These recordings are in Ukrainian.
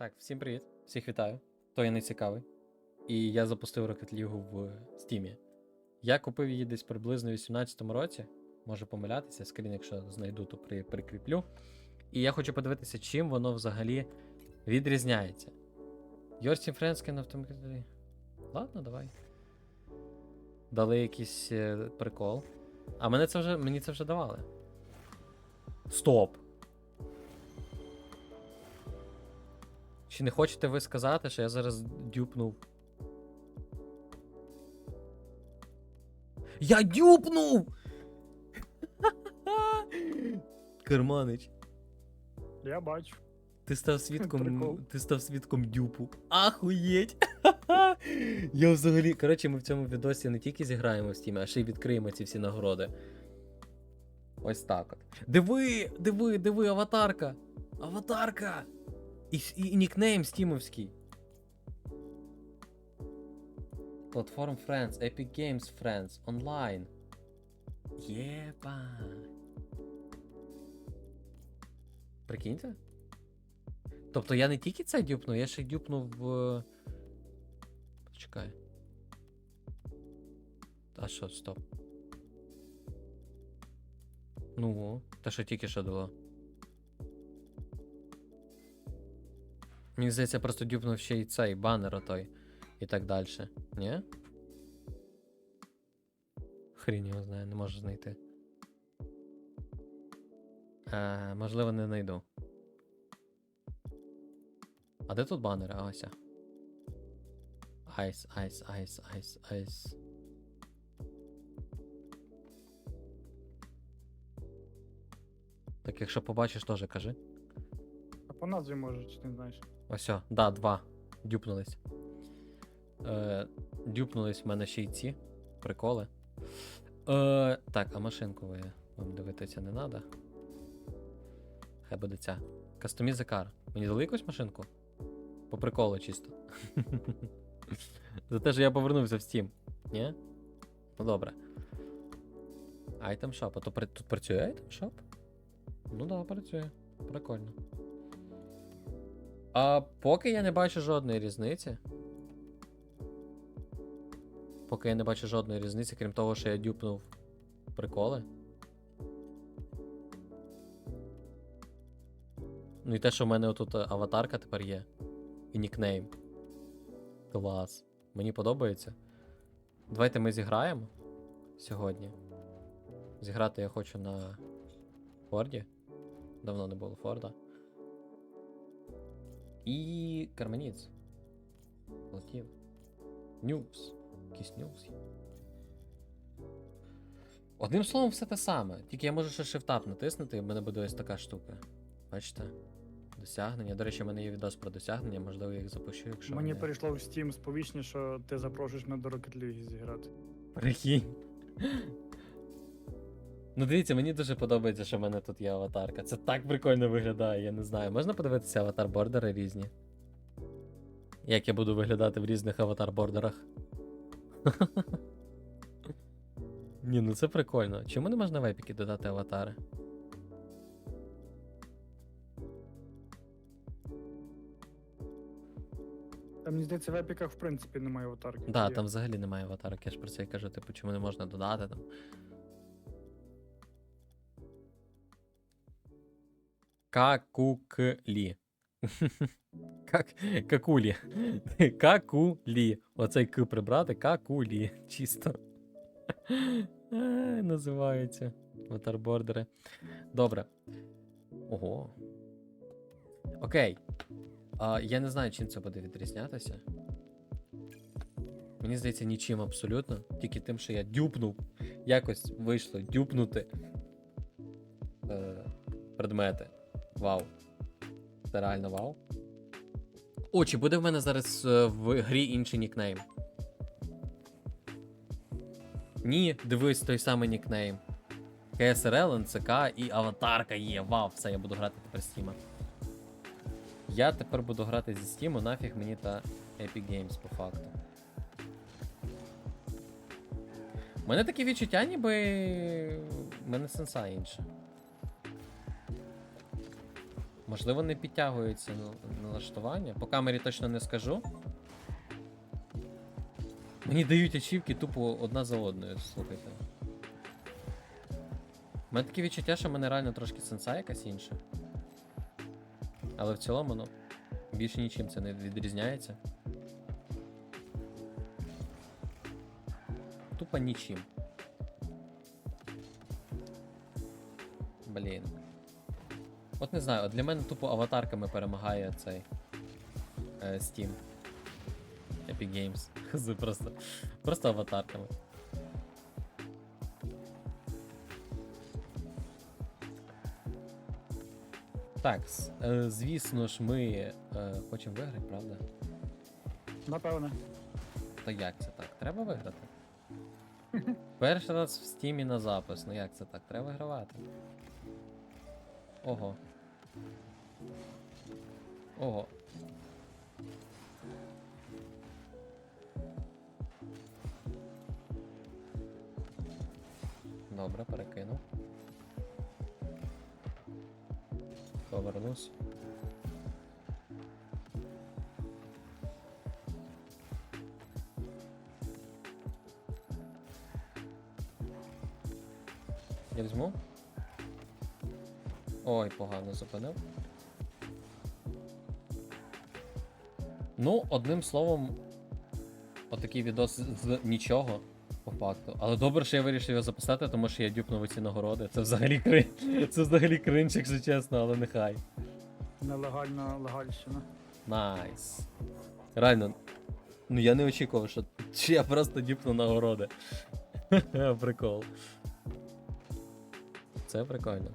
Так, всім привіт, всіх вітаю. Хто я не цікавий. І я запустив Rocket League в Steam. Я купив її десь приблизно у 18-му році. Можу помилятися, скрін, якщо знайду, то при, прикріплю. І я хочу подивитися, чим воно взагалі відрізняється. Your Team Friends can automatically... Ладно, давай. Дали якийсь е, прикол. А мене це вже, мені це вже давали. Стоп! Чи не хочете ви сказати, що я зараз дюпнув? Я дюпнув! Керманич, Я бачу. ти став свідком. Прикол. Ти став свідком дюпу. Ахуєть! Я взагалі. Коротше, ми в цьому відосі не тільки зіграємо в стімі, а ще й відкриємо ці всі нагороди. Ось так от. Диви, диви, диви, аватарка! Аватарка! І, і, і нікнейм стімовський. Platform Friends, Epic Games Friends, онлайн. Єба. Прикиньте? Тобто я не тільки це дюпнув, я ще й дюпнув в. Почекай. А що, стоп. Ну, те, що тільки що дало. Мені здається, просто дюпнув ще й цей банер отой. І так далі. Ні? Хрінь його знає, не можу знайти. Е, можливо, не знайду. А де тут банери? А ось. Айс, айс, айс, айс, айс. Так, якщо побачиш, теж кажи. А по назві може, чи не знаєш. Ось, да, два. Дюпнулись. Е, дюпнулись в мене ще й ці приколи. Е, так, а машинку ви вам дивитися не треба. Хай буде ця. Car. Мені дали якусь машинку? По приколу чисто. За те, що я повернувся в Steam. Ні? Ну добре. Shop. А то тут працює Item Shop? Ну да, працює. Прикольно. А поки я не бачу жодної різниці. Поки я не бачу жодної різниці, крім того, що я дюпнув приколи. Ну і те, що в мене отут е, аватарка тепер є. І нікнейм. Клас. Мені подобається. Давайте ми зіграємо сьогодні. Зіграти я хочу на Форді. Давно не було Форда. І Карменіц. Летів. Нюкс. Якийсь нюкс. є. Одним словом, все те саме. Тільки я можу ще shift-up натиснути, і в мене буде ось така штука. Бачите? Досягнення. До речі, в мене є відос про досягнення, можливо, я їх запущу, якщо. Мені вони- прийшло в Steam сповіщення, що ти запрошуєш мене до Rocket League зіграти. Прикинь. Ну, дивіться, мені дуже подобається, що в мене тут є аватарка. Це так прикольно виглядає, я не знаю. Можна подивитися аватар-бордери різні? Як я буду виглядати в різних аватар-бордерах? Ні, ну це прикольно. Чому не можна в епіки додати аватари? Та мені здається, в епіках в принципі немає аватарки. Да, там взагалі немає аватарок, я ж про це і кажу, типу, чому не можна додати там. Какуклі. Как... Какулі. Какулі. Оцей к прибрати, какулі. Чисто. Ай, Називаються ватербордери. Добре. Ого. Окей. А, я не знаю, чим це буде відрізнятися. Мені здається, нічим абсолютно. Тільки тим, що я дюпнув. Якось вийшло дюпнути е, предмети. Вау. Це реально вау. О, чи буде в мене зараз е, в грі інший нікнейм? Ні, дивись той самий нікнейм. КСРЛ, НЦК і аватарка є. Вау, все, я буду грати тепер Стіма. Я тепер буду грати зі Стіму, нафіг мені та Epic Games по факту. У мене таке відчуття, ніби в мене сенса інша. Можливо, не підтягується налаштування. По камері точно не скажу. Мені дають ачівки тупо одна за одною, слухайте. У мене таке відчуття, що в мене реально трошки сенса якась інша. Але в цілому, ну, більш нічим це не відрізняється. Тупо нічим. Блін. От не знаю, от для мене тупо аватарками перемагає цей е, Steam. Epic Games. Просто, просто аватарками. Так, е, звісно ж, ми е, хочемо виграти, правда? Напевне. То як це так? Треба виграти. Перший раз в стімі на запис. Ну як це так? Треба вигравати. Ого. Ого. Добре, перекинув. Повернусь. Я візьму. Ой, погано зупинив. Ну, одним словом, отакий відос з нічого, по факту. Але добре, що я вирішив його записати, тому що я дюпнув ці нагороди. Це взагалі крин... Це взагалі кринч, якщо чесно, але нехай. Нелегальна легальщина. Найс. Реально. Ну я не очікував, що, що я просто дюпну нагороди. Прикол. Це прикольно.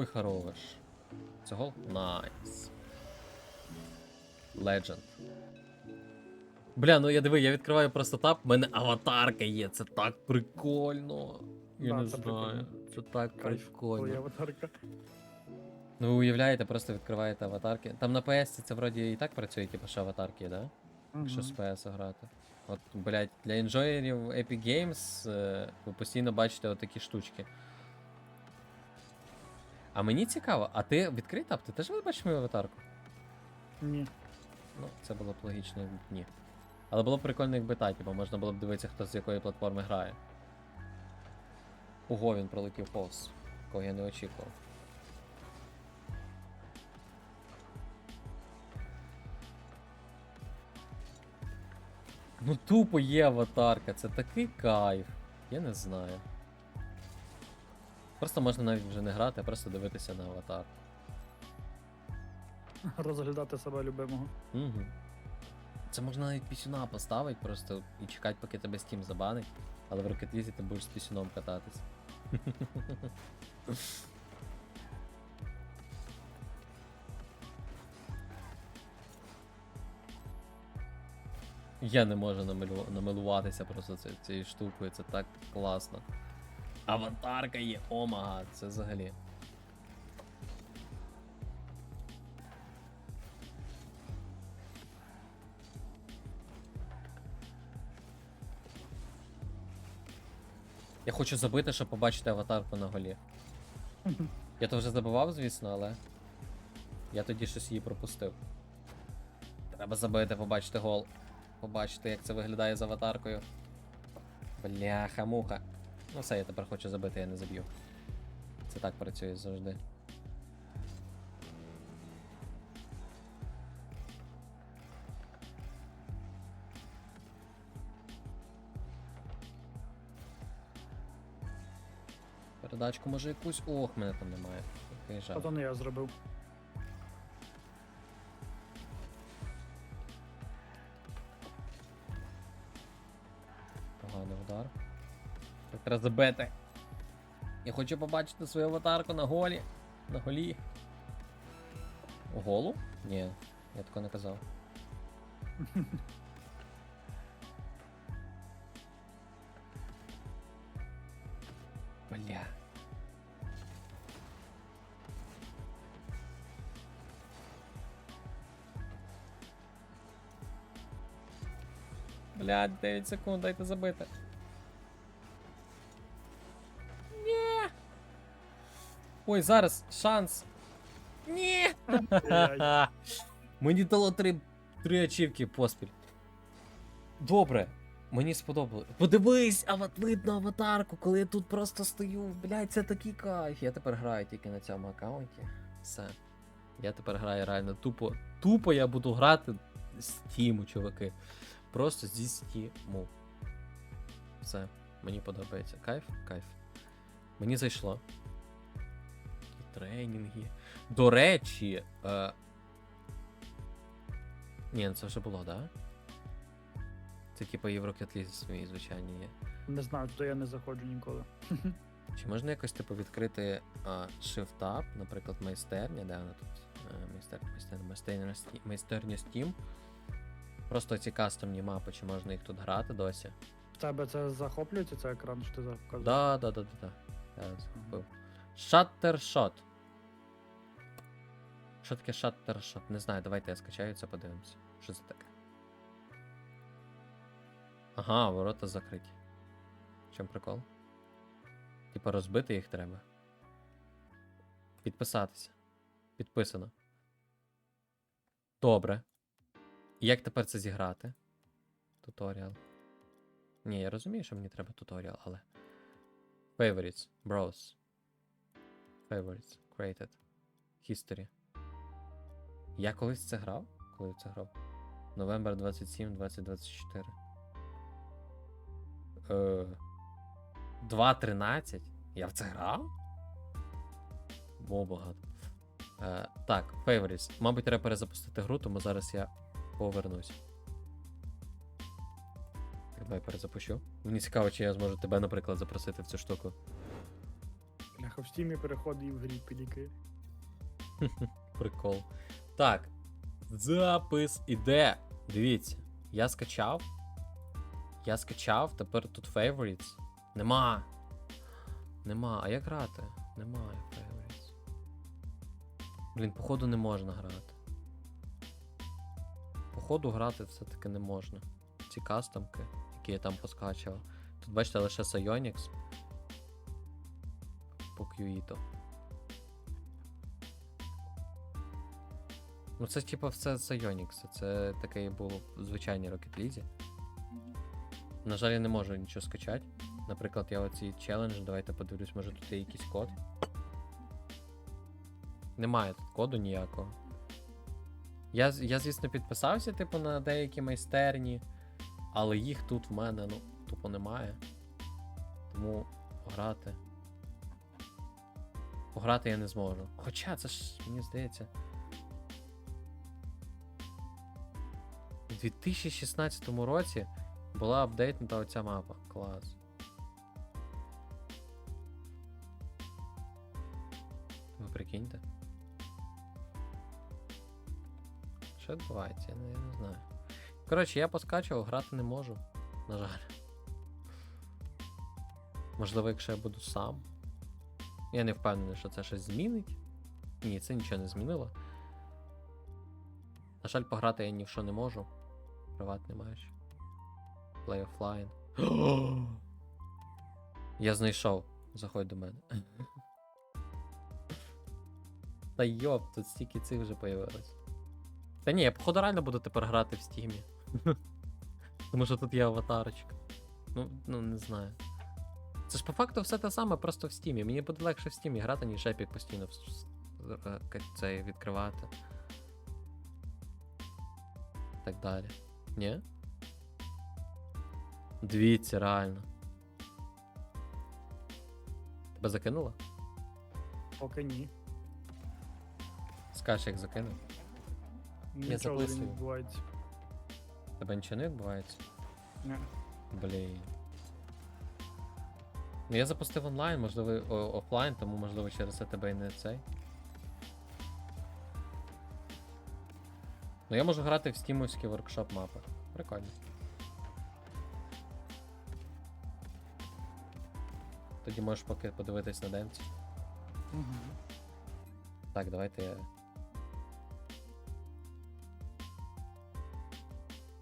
Ой, хорош. Це гол? Найс. Legend. Бля, ну я диви, я відкриваю просто тап, в мене аватарка є, це так прикольно. Я Да, не це знаю. прикольно. Це так Кайф, коли прикольно. аватарка. Ну ви уявляєте, просто відкриваєте аватарки. Там на PS це вроді і так працює, типу, що аватарки, да? Якщо з Мгм. PS грати. От, блядь, для інжоєрів Epic Games е, ви постійно бачите отакі штучки. А мені цікаво, а ти відкрий тап, ти теж бачиш мою аватарку? Ні. Ну, це було б логічно ні. Але було б прикольно, якби та, типу, можна було б дивитися, хто з якої платформи грає. Ого, він пролетів повз, кого я не очікував. Ну тупо є аватарка, це такий кайф. Я не знаю. Просто можна навіть вже не грати, а просто дивитися на аватар. Розглядати себе любимого. Угу. Це можна навіть пісюна поставити просто і чекати, поки тебе Steam забанить, але в League ти будеш з пісюном кататись. Я не можу намилю... намилуватися просто ці- цією штукою, це так класно. Аватарка є, омага, це взагалі. Я хочу забити, щоб побачити аватарку на голі. Я то вже забував, звісно, але. Я тоді щось її пропустив. Треба забити, побачити гол. Побачити, як це виглядає з аватаркою. Бляха, муха. Ну все, я тепер хочу забити, я не заб'ю. Це так працює завжди. Передачку може якусь. Ох, мене там немає. Який жаль. то не я зробив. треба. Я хочу побачити свою аватарку на голі. На голі. Голу? Ні, я такого не казав. Бля. Блядь, 9 секунд, дайте забити. Ой, зараз шанс. Ні. Мені дало три, три ачівки поспіль. Добре. Мені сподобалось. Подивись, а от видно аватарку, коли я тут просто стою. Блядь, це такий кайф. Я тепер граю тільки на цьому аккаунті. Все. Я тепер граю реально тупо. Тупо я буду грати з Тіму, чуваки. Просто зі Стіму. Все. Мені подобається. Кайф? Кайф. Мені зайшло. І тренінги. До речі. Е... Ні, ну це вже було, да? Це типа Єврокетлі свої звичайні є. Не знаю, туди я не заходжу ніколи. Чи можна якось типу відкрити Shift Tab, наприклад, майстерня, де вона тут? Е, Майстер, майстерня, майстерня, майстерня Steam. Просто ці кастомні мапи, чи можна їх тут грати досі? В тебе це захоплюється, цей екран, що ти заказуєш? Да, да, да, да, да. Я захопив. Shuttershot. Що таке Shuttershot? Не знаю, давайте я скачаю це, подивимося. Що це таке? Ага, ворота закриті. В чому прикол? Типа розбити їх треба. Підписатися. Підписано. Добре. Як тепер це зіграти? Туторіал. Ні, я розумію, що мені треба туторіал, але. Favorites. Browse. Favorites. Created. History. Я колись це грав? Коли це грав? Новембер 27, 2024. Е, 2.13? Я в це грав? О, багато. Е, так, Favorites. Мабуть, треба перезапустити гру, тому зараз я повернусь. Давай перезапущу. Мені цікаво, чи я зможу тебе, наприклад, запросити в цю штуку. Бляха, в стімі переходи і в грі піліки. Прикол. Так. Запис іде. Дивіться, я скачав. Я скачав, тепер тут favorites. Нема. Нема. А як грати? Немає favorites. Блін, походу не можна грати. Походу грати все-таки не можна. Ці кастомки, які я там поскачував. Тут бачите лише Psyonix. По QE-то. Ну це типа все це Йонікс, це таке і було в звичайній Rocket League. На жаль, я не можу нічого скачати. Наприклад, я оці челендж, давайте подивлюсь, може тут є якийсь код. Немає тут коду ніякого. Я, я звісно, підписався, типу, на деякі майстерні, але їх тут в мене, ну, тупо немає. Тому грати. Пограти я не зможу. Хоча це ж, мені здається. У 2016 році була апдейтнута оця мапа. Клас. Ви прикиньте. Що відбувається? Я не, я не знаю. Коротше, я поскачував, грати не можу. На жаль. Можливо, якщо я буду сам. Я не впевнений, що це щось змінить. Ні, це нічого не змінило. На жаль, пограти я ні в що не можу. Приватний матч. Play offline. я знайшов. Заходь до мене. Та йоп, тут стільки цих вже появилось. Та ні, я походу реально буду тепер грати в стімі. Тому що тут є аватарочка. Ну, ну не знаю. Це ж по факту все те саме, просто в стімі. Мені буде легше в стімі грати, ніж епік постійно с- е, цей відкривати. Так далі. Ні? Дивіться, реально. Тебе закинуло? Поки ні. Скажеш, як закинув? Нічого не записую. відбувається. Тебе нічого не відбувається? Ні. Блін. Ну я запустив онлайн, можливо, о- офлайн, тому можливо через це тебе і не цей. Ну я можу грати в стімовські воркшоп мапи. Прикольно. Тоді можеш поки подивитись на демці. Угу. Так, давайте я.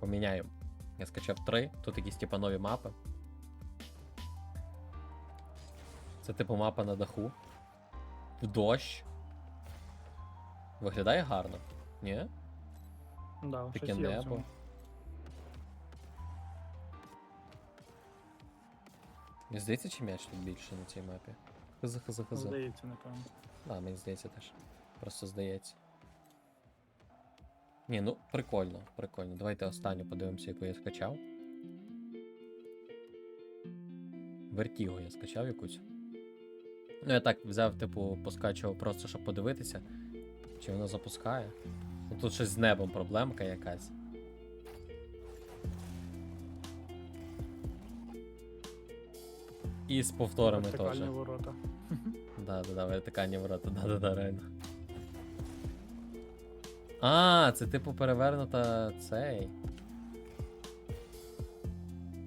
Поміняємо. Я скачав 3, тут якісь типа нові мапи. Це типу мапа на даху. В дощ. Виглядає гарно. Ні? Да, Таке щось є в небо. цьому. Мені здається, чи м'яч тут більше на цій мапі? Хз, хз, хз. Здається, напевно. Да, мені здається теж. Просто здається. Ні, ну прикольно, прикольно. Давайте останню подивимося, яку я скачав. Вертіго я скачав якусь. Ну, я так взяв, типу, поскачував просто, щоб подивитися, чи воно запускає. Ну тут щось з небом проблемка якась. І з повторами теж. Вертикальні ворота. Да, да, да, вертикальні ворота, да, да, да, реально. А, це типу перевернута цей.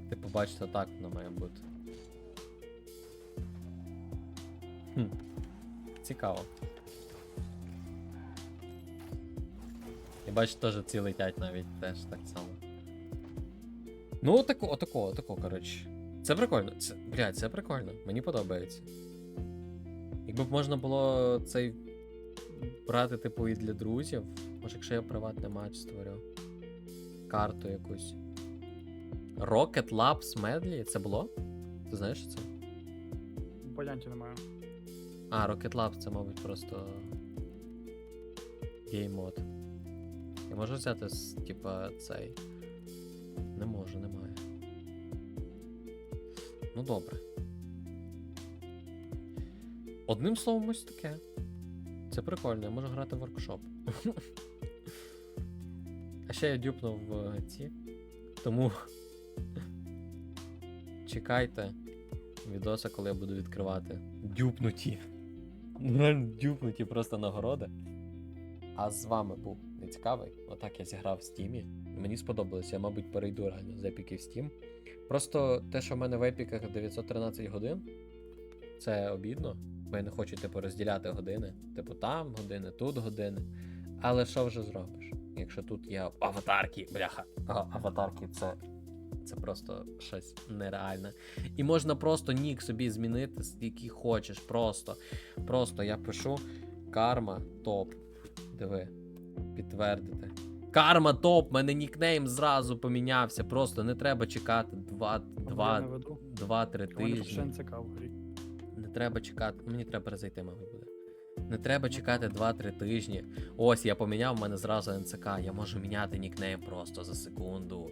Типу, бачите, так воно має бути. Хм. Цікаво. І бачите, теж ці летять навіть теж так само. Ну, отако, отако, отако, коротше. Це прикольно. Це, блядь, це прикольно. Мені подобається. Якби б можна було цей брати, типу, і для друзів. Може, якщо я приватний матч створю. Карту якусь. Rocket Labs Medley? Це було? Ти знаєш, що це? Поняття немає. А, Rocket Labs це, мабуть, просто. геймод. Я можу взяти, типа, цей. Не можу, немає. Ну добре. Одним словом, ось таке. Це прикольно, я можу грати в воркшоп. А ще я дюпнув в ці. Тому. Чекайте відоса, коли я буду відкривати. Дюпнуті. Реально дюпнуті просто нагороди. А з вами був нецікавий. Отак я зіграв в стімі. Мені сподобалося, я, мабуть, перейду реально з епіки в Steam. Просто те, що в мене в епіках 913 годин, це обідно. Бо я не хочу, типу, розділяти години. Типу, там години, тут години. Але що вже зробиш? Якщо тут є аватарки, бляха. Аватарки це. Це просто щось нереальне. І можна просто нік собі змінити, який хочеш. Просто. Просто я пишу карма топ. Диви. Підтвердити. Карма топ, мене нікнейм зразу помінявся. Просто не треба чекати 2-3 Я не веду. Мені тижні. не треба чекати. Мені треба перезайти, мабуть, буде. Не треба чекати 2-3 тижні. Ось я поміняв, в мене зразу НЦК. Я можу міняти нікнейм просто за секунду.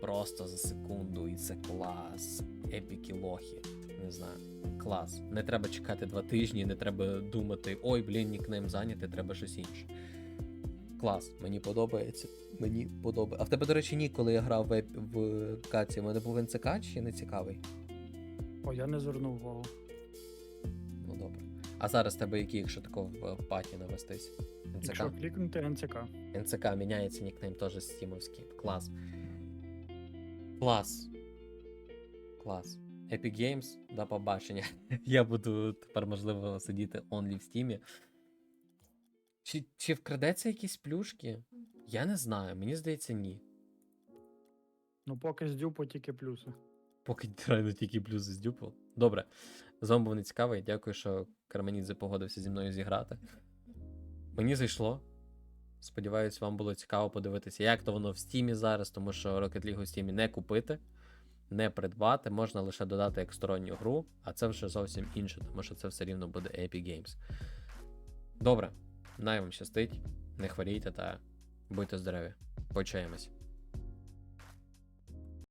Просто за секунду. І це клас. Епіки лохи. Не знаю. Клас. Не треба чекати 2 тижні, не треба думати, ой, блін, нікнейм зайнятий, треба щось інше. Клас, мені подобається. Мені подобається. А в тебе, до речі, ні, коли я грав в, еп- в Каці, в мене був НЦК чи не цікавий? О, я не звернув увагу. Ну добре. А зараз тебе який, якщо тако в в паті навестись? НЦК? Якщо клікнути НЦК. НЦК міняється нікнейм теж стімовський. Клас. Клас. Клас. Epic Games, до побачення. Я буду тепер, можливо, сидіти онлі в стімі. Чи, чи вкрадеться якісь плюшки? Я не знаю, мені здається, ні. Ну, поки з дюпо тільки плюси. Поки реально тільки плюси з дюпл. Добре. З вами був нецікавий. Дякую, що Карменідзе погодився зі мною зіграти. Мені зайшло. Сподіваюсь, вам було цікаво подивитися, як то воно в стімі зараз, тому що Rocket League у стімі не купити, не придбати, можна лише додати як сторонню гру, а це вже зовсім інше, тому що це все рівно буде Epic Games. Добре, най вам щастить, не хворійте та будьте здорові. Почаємось.